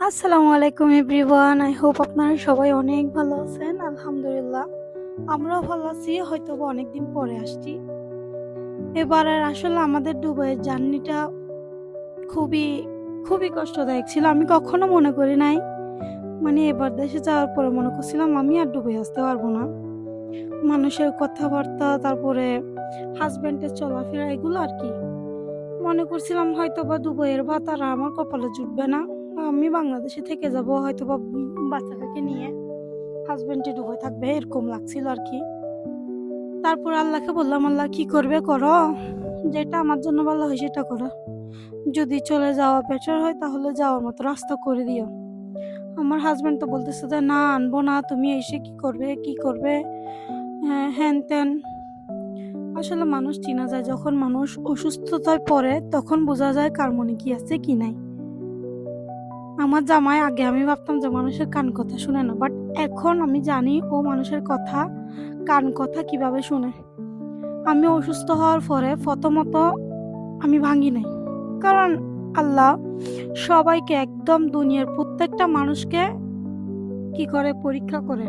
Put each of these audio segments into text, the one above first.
আসসালামু আলাইকুম everyone, I hope আপনারা সবাই অনেক ভালো আছেন, আলহামদুলিল্লাহ। আমরাও ভালো আছি হয়তো অনেকদিন পরে আসছি। এবারের আসলে আমাদের দুবাইয়ের জার্নিটা খুবই খুবই কষ্টদায়ক ছিল, আমি কখনো মনে করি নাই। মানে এবার দেশে যাওয়ার পরে মনে করছিলাম, আমি আর ডুবে আসতে পারব না। মানুষের কথাবার্তা, তারপরে হাজব্যান্ডের চলাফেরা, এগুলো আর কি। মনে করছিলাম হয়তো বা দুবাইয়ের ভাত আর আমার কপালে জুটবে না। আমি বাংলাদেশে থেকে যাব হয়তো বা বাচ্চাটাকে নিয়ে হাজবেন্ডে ডুবে থাকবে, এরকম লাগছিল আর কি। তারপর আল্লাহকে বললাম, আল্লাহ, কি করবে করো? যেটা আমার জন্য ভালো হয় সেটা করো। যদি চলে যাওয়া বেটার হয়, তাহলে যাওয়ার মতো রাস্তা করে দিও। আমার হাজবেন্ড তো বলতেছে যে, না, আনব না, তুমি এসে কি করবে কি করবে? হ্যাঁ হ্যান ত্যান আসলে মানুষ চিনা যায়, যখন মানুষ অসুস্থতায় পড়ে, তখন বোঝা যায় কার মনে কি আছে, কি নাই। আমার জামাই আগে আমি ভাবতাম যে মানুষের কান কথা শুনে না বাট এখন আমি জানি ও মানুষের কথা, কান কথা কীভাবে শুনে। আমি অসুস্থ হওয়ার পরে প্রথমত আমি ভাঙি নাই, কারণ আল্লাহ সবাইকে একদম দুনিয়ার প্রত্যেকটা মানুষকে কি করে? পরীক্ষা করে।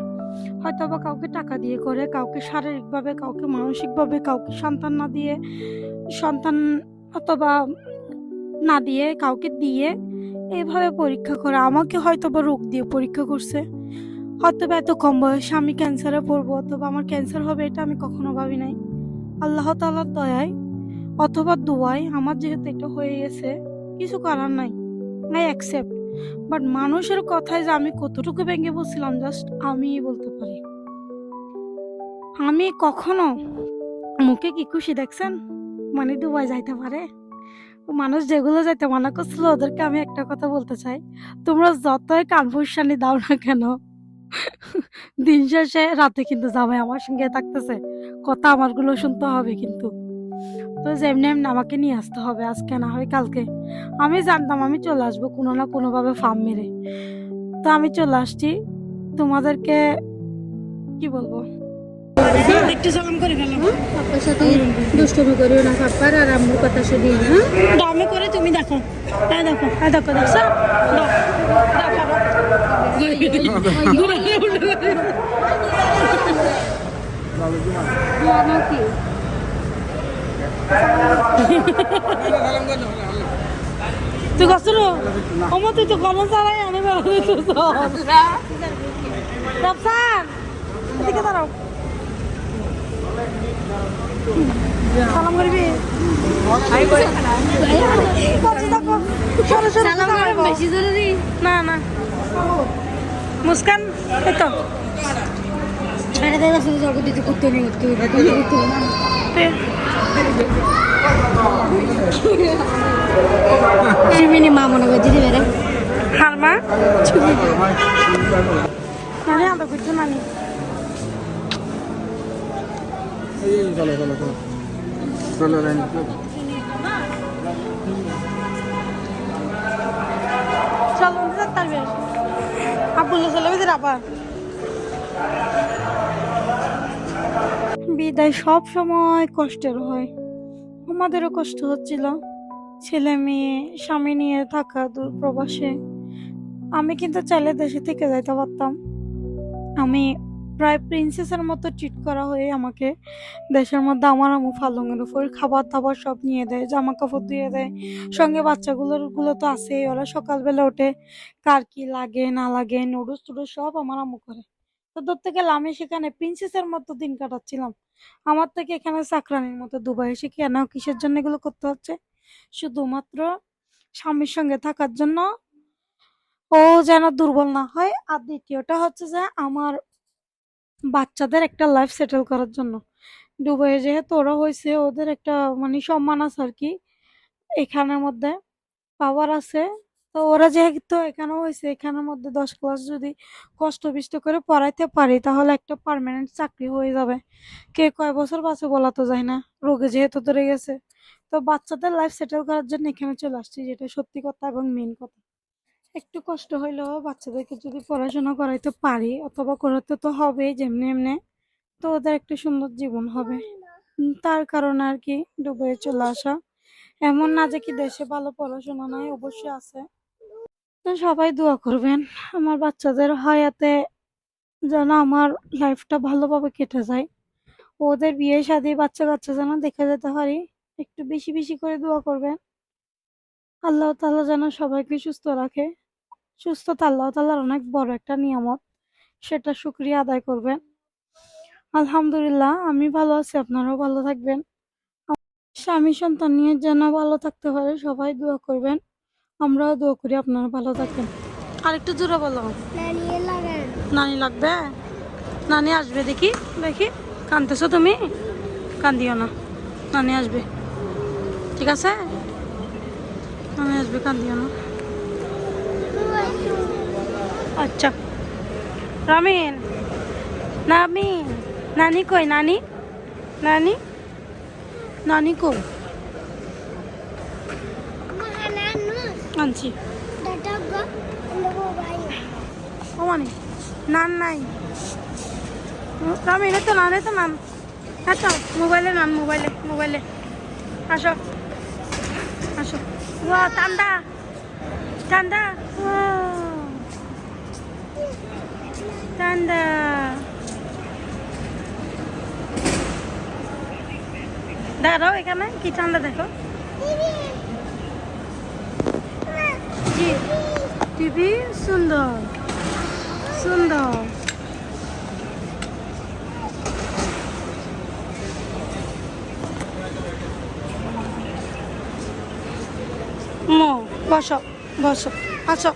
হয়তো বা কাউকে টাকা দিয়ে করে, কাউকে শারীরিকভাবে, কাউকে মানসিকভাবে, কাউকে সন্তান না দিয়ে, সন্তান অথবা না দিয়ে, কাউকে দিয়ে এইভাবে পরীক্ষা করে আমাকে হয়তো বা রোগ দিয়ে পরীক্ষা করছে। হয়তো বা এত কম বয়সে আমি ক্যান্সারে পড়ব, অথবা আমার ক্যান্সার হবে এটা আমি কখনো ভাবি নাই। আল্লাহ তালার দয়ায় অথবা দোয়ায় আমার যেহেতু এটা হয়ে গেছে, কিছু করার নাই। আই অ্যাকসেপ্ট বাট মানুষের কথায় যে আমি কতটুকু ভেঙে বলছিলাম জাস্ট আমিই বলতে পারি। আমি কখনো মুখে কি খুশি দেখছেন? মানে দুবাই যাইতে পারে? মানুষ যেগুলো যাইতে মানা করছিল, ওদেরকে আমি একটা কথা বলতে চাই। তোমরা যতই কানফুসানি দাও না কেন, দিন শেষে রাতে কিন্তু জামাই আমার সঙ্গে থাকতেছে। কথা আমারগুলো শুনতে হবে কিন্তু। তো যেমনি এমনি আমাকে নিয়ে আসতে হবে, আজকে না হয় কালকে। আমি জানতাম আমি চলে আসব কোনো না কোনোভাবে ফার্ম মেরে। তো আমি চলে আসছি। তোমাদেরকে কি বলব? একটু সালাম করে গেলাম পাপ্পার সাথে দুষ্টমি করিও না পাপ্পার আর আম্মুর কথা শুনি হ্যাঁ? দামে করে তুমি দেখো। হ্যাঁ দেখো হ্যাঁ দেখো দেখছ? তুই গেছিল আমার তুই তো কোনো চালাই আনে ব্যবসান এদিকে দাঁড়াও। সালাম করবি? বলছি দেখো, সরো, সরো, সালাম দাঁড়াও। করা বেশি জরুরি? না না। মুস্কান এই তো। ছেড়ে দেওয়া শুধু জগৎ দিতে করতে নেই করতে করতে না? চিমিনি মা মনে করে আবার বিদায় সব সময় কষ্টের হয়। আমাদেরও কষ্ট হচ্ছিল। ছেলে মেয়ে, স্বামী নিয়ে থাকা দূর প্রবাসে। আমি কিন্তু চাইলে দেশে থেকে যাইতে পারতাম। আমি প্রায় প্রিন্সেসের মতো ট্রিট করা হয়ে আমাকে। দেশের মধ্যে আমার আমু ফালঙের উপর খাবার দাবার সব নিয়ে দেয় জামা কাপড় দিয়ে দেয়। সঙ্গে বাচ্চাগুলোরগুলো তো আছেই, ওরা সকালবেলা ওঠে। কার কি লাগে, না লাগে নুডলস টুডলস সব আমার আম্মু করে। তো ধরতে গেলে আমি সেখানে প্রিন্সেসের মতো দিন কাটাচ্ছিলাম। আমার থেকে এখানে চাকরানির মতো দুবাই এসে কেন কিসের জন্য এগুলো করতে হচ্ছে? শুধুমাত্র স্বামীর সঙ্গে থাকার জন্য। ও যেন দুর্বল না হয়। আর দ্বিতীয়টা হচ্ছে যে আমার বাচ্চাদের একটা লাইফ সেটেল করার জন্য। দুবাইয়ে যেহেতু ওরা হয়েছে, ওদের একটা মানে সম্মান আছে আর কি। এখানের মধ্যে পাওয়ার আছে। তো ওরা যেহেতু এখানে হয়েছে, এখানের মধ্যে দশ ক্লাস যদি কষ্ট বিষ্ট করে পড়াইতে পারি, তাহলে একটা পার্মানেন্ট চাকরি হয়ে যাবে। কে কয় বছর বাঁচে বলা তো যায় না, রোগে যেহেতু ধরে গেছে। তো বাচ্চাদের লাইফ সেটেল করার জন্য এখানে চলে আসছি, যেটা সত্যি কথা এবং মেন কথা। একটু কষ্ট হইলেও বাচ্চাদেরকে যদি পড়াশোনা করাইতে পারি, অথবা করাতে তো হবেই যেমনি এমনি, তো ওদের একটা সুন্দর জীবন হবে। তার কারণে আর কি ডুবে চলে আসা। এমন না যে কি দেশে ভালো পড়াশোনা নাই, অবশ্যই আছে। তো সবাই দোয়া করবেন, আমার বাচ্চাদের হায়াতে যেন আমার লাইফটা ভালোভাবে কেটে যায়। ওদের বিয়ে শাদী বাচ্চা কাচ্চা যেন দেখে যেতে পারি, একটু বেশি বেশি করে দোয়া করবেন। আল্লাহ তাল্লাহ যেন সবাইকে সুস্থ রাখে। সুস্থতা আল্লাহ তাল্লাহর অনেক বড় একটা নিয়ামত সেটা শুক্রিয়া আদায় করবেন। আলহামদুলিল্লাহ আমি ভালো আছি আপনারাও ভালো থাকবেন। স্বামী সন্তান নিয়ে যেন ভালো থাকতে পারে সবাই দোয়া করবেন। আমরাও দোয়া করি আপনারা ভালো থাকবেন। আর একটু জোরে বলো। নানি লাগবে? নানি আসবে দেখি দেখি। কানতেছো তুমি? কান্দিও না নানি আসবে। ঠিক আছে? নানি আসবে কান্দিও না। আচ্ছা। রামিন নামিন নানি কই, নানি? নানি? নানি কই? আনছি। ও মানে নান নাই। রামিন তো নান তো নান। আচ্ছা মোবাইলে নান, মোবাইলে মোবাইলে। আসো। আসো ওয়া ঠান্ডা ঠান্ডা ঠান্ডা দেখো এখানে কি ঠান্ডা দেখো? টিভি সুন্দর সুন্দর মো বসো বসো আসো